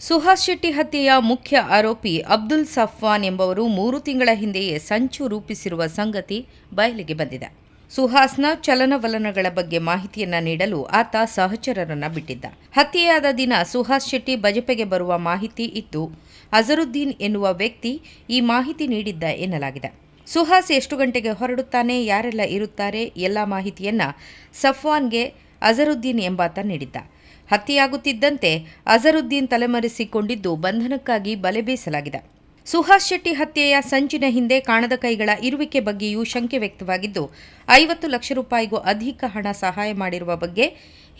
ಸುಹಾಸ್ ಶೆಟ್ಟಿ ಹತ್ಯೆಯ ಮುಖ್ಯ ಆರೋಪಿ ಅಬ್ದುಲ್ ಸಫ್ವಾನ್ ಎಂಬವರು ಮೂರು ತಿಂಗಳ ಹಿಂದೆಯೇ ಸಂಚು ರೂಪಿಸಿರುವ ಸಂಗತಿ ಬಯಲಿಗೆ ಬಂದಿದೆ. ಸುಹಾಸ್ನ ಚಲನವಲನಗಳ ಬಗ್ಗೆ ಮಾಹಿತಿಯನ್ನ ನೀಡಲು ಆತ ಸಹಚರರನ್ನ ಬಿಟ್ಟಿದ್ದ. ಹತ್ಯೆಯಾದ ದಿನ ಸುಹಾಸ್ ಶೆಟ್ಟಿ ಬಜಪೆಗೆ ಬರುವ ಮಾಹಿತಿ ಇತ್ತು ಅಜರುದ್ದೀನ್ ಎನ್ನುವ ವ್ಯಕ್ತಿ ಈ ಮಾಹಿತಿ ನೀಡಿದ್ದ ಎನ್ನಲಾಗಿದೆ. ಸುಹಾಸ್ ಎಷ್ಟು ಗಂಟೆಗೆ ಹೊರಡುತ್ತಾನೆ, ಯಾರೆಲ್ಲ ಇರುತ್ತಾರೆ, ಎಲ್ಲ ಮಾಹಿತಿಯನ್ನ ಸಫ್ವಾನ್ಗೆ ಅಜರುದ್ದೀನ್ ಎಂಬಾತ ನೀಡಿದ್ದ. ಹತ್ಯೆಯಾಗುತ್ತಿದ್ದಂತೆ ಅಜರುದ್ದೀನ್ ತಲೆಮರೆಸಿಕೊಂಡಿದ್ದು ಬಂಧನಕ್ಕಾಗಿ ಬಲೆ ಬೀಸಲಾಗಿದೆ. ಸುಹಾಸ್ ಶೆಟ್ಟಿ ಹತ್ಯೆಯ ಸಂಚಿನ ಹಿಂದೆ ಕಾಣದ ಕೈಗಳ ಇರುವಿಕೆ ಬಗ್ಗೆಯೂ ಶಂಕೆ ವ್ಯಕ್ತವಾಗಿದ್ದು, ಐವತ್ತು ಲಕ್ಷ ರೂಪಾಯಿಗೂ ಅಧಿಕ ಹಣ ಸಹಾಯ ಮಾಡಿರುವ ಬಗ್ಗೆ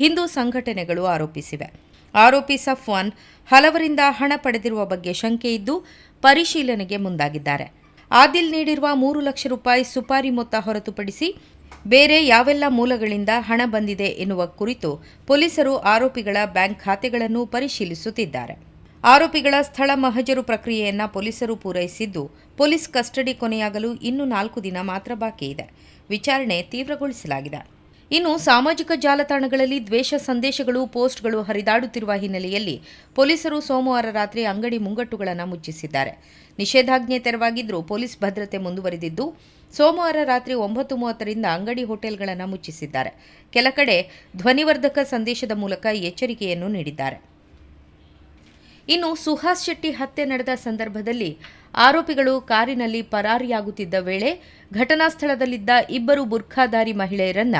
ಹಿಂದೂ ಸಂಘಟನೆಗಳು ಆರೋಪಿಸಿವೆ. ಆರೋಪಿ ಸಫ್ವಾನ್ ಹಲವರಿಂದ ಹಣ ಪಡೆದಿರುವ ಬಗ್ಗೆ ಶಂಕೆ ಇದ್ದು, ಪರಿಶೀಲನೆಗೆ ಮುಂದಾಗಿದ್ದಾರೆ. ಆದಿಲ್ ನೀಡಿರುವ ಮೂರು ಲಕ್ಷ ರೂಪಾಯಿ ಸುಪಾರಿ ಮೊತ್ತ ಹೊರತುಪಡಿಸಿ ಬೇರೆ ಯಾವೆಲ್ಲ ಮೂಲಗಳಿಂದ ಹಣ ಬಂದಿದೆ ಎನ್ನುವ ಕುರಿತು ಪೊಲೀಸರು ಆರೋಪಿಗಳ ಬ್ಯಾಂಕ್ ಖಾತೆಗಳನ್ನು ಪರಿಶೀಲಿಸುತ್ತಿದ್ದಾರೆ. ಆರೋಪಿಗಳ ಸ್ಥಳ ಮಹಜರು ಪ್ರಕ್ರಿಯೆಯನ್ನ ಪೊಲೀಸರು ಪೂರೈಸಿದ್ದು ಪೊಲೀಸ್ ಕಸ್ಟಡಿ ಕೊನೆಯಾಗಲು ಇನ್ನು ನಾಲ್ಕು ದಿನ ಮಾತ್ರ ಬಾಕಿ ಇದೆ. ವಿಚಾರಣೆ ತೀವ್ರಗೊಳಿಸಲಾಗಿದೆ. ಇನ್ನು ಸಾಮಾಜಿಕ ಜಾಲತಾಣಗಳಲ್ಲಿ ದ್ವೇಷ ಸಂದೇಶಗಳು, ಪೋಸ್ಟ್ಗಳು ಹರಿದಾಡುತ್ತಿರುವ ಹಿನ್ನೆಲೆಯಲ್ಲಿ ಪೊಲೀಸರು ಸೋಮವಾರ ರಾತ್ರಿ ಅಂಗಡಿ ಮುಂಗಟ್ಟುಗಳನ್ನು ಮುಚ್ಚಿಸಿದ್ದಾರೆ. ನಿಷೇಧಾಜ್ಞೆ ತೆರವಾಗಿದ್ದರೂ ಪೊಲೀಸ್ ಭದ್ರತೆ ಮುಂದುವರೆದಿದ್ದು, ಸೋಮವಾರ ರಾತ್ರಿ ಒಂಬತ್ತು ಮೂವತ್ತರಿಂದ ಅಂಗಡಿ ಹೋಟೆಲ್ಗಳನ್ನು ಮುಚ್ಚಿಸಿದ್ದಾರೆ. ಕೆಲ ಕಡೆ ಧ್ವನಿವರ್ಧಕ ಸಂದೇಶದ ಮೂಲಕ ಎಚ್ಚರಿಕೆಯನ್ನು ನೀಡಿದ್ದಾರೆ. ಇನ್ನು ಸುಹಾಸ್ ಶೆಟ್ಟಿ ಹತ್ಯೆ ನಡೆದ ಸಂದರ್ಭದಲ್ಲಿ ಆರೋಪಿಗಳು ಕಾರಿನಲ್ಲಿ ಪರಾರಿಯಾಗುತ್ತಿದ್ದ ವೇಳೆ ಘಟನಾ ಸ್ಥಳದಲ್ಲಿದ್ದ ಇಬ್ಬರು ಬುರ್ಖಾಧಾರಿ ಮಹಿಳೆಯರನ್ನ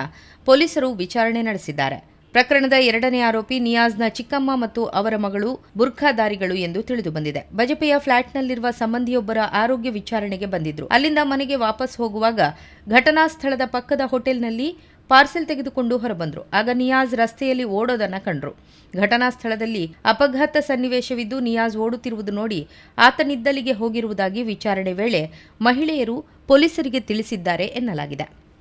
ಪೊಲೀಸರು ವಿಚಾರಣೆ ನಡೆಸಿದ್ದಾರೆ. ಪ್ರಕರಣದ ಎರಡನೇ ಆರೋಪಿ ನಿಯಾಜ್ನ ಚಿಕ್ಕಮ್ಮ ಮತ್ತು ಅವರ ಮಗಳು ಬುರ್ಖಾದಾರಿಗಳು ಎಂದು ತಿಳಿದುಬಂದಿದೆ ಬಜಪೆಯ ಫ್ಲಾಟ್ನಲ್ಲಿರುವ ಸಂಬಂಧಿಯೊಬ್ಬರ ಆರೋಗ್ಯ ವಿಚಾರಣೆಗೆ ಬಂದಿದ್ರು. ಅಲ್ಲಿಂದ ಮನೆಗೆ ವಾಪಸ್ ಹೋಗುವಾಗ ಘಟನಾ ಸ್ಥಳದ ಪಕ್ಕದ ಹೋಟೆಲ್ನಲ್ಲಿ ಪಾರ್ಸೆಲ್ ತೆಗೆದುಕೊಂಡು ಹೊರಬಂದರು. ಆಗ ನಿಯಾಜ್ ರಸ್ತೆಯಲ್ಲಿ ಓಡೋದನ್ನ ಕಂಡರು. ಘಟನಾ ಸ್ಥಳದಲ್ಲಿ ಅಪಘಾತ ಸನ್ನಿವೇಶವಿದ್ದು ನಿಯಾಜ್ ಓಡುತ್ತಿರುವುದು ನೋಡಿ ಆತನಿದ್ದಲಿಗೆ ಹೋಗಿರುವುದಾಗಿ ವಿಚಾರಣೆ ವೇಳೆ ಮಹಿಳೆಯರು ಪೊಲೀಸರಿಗೆ ತಿಳಿಸಿದ್ದಾರೆ ಎನ್ನಲಾಗಿದೆ.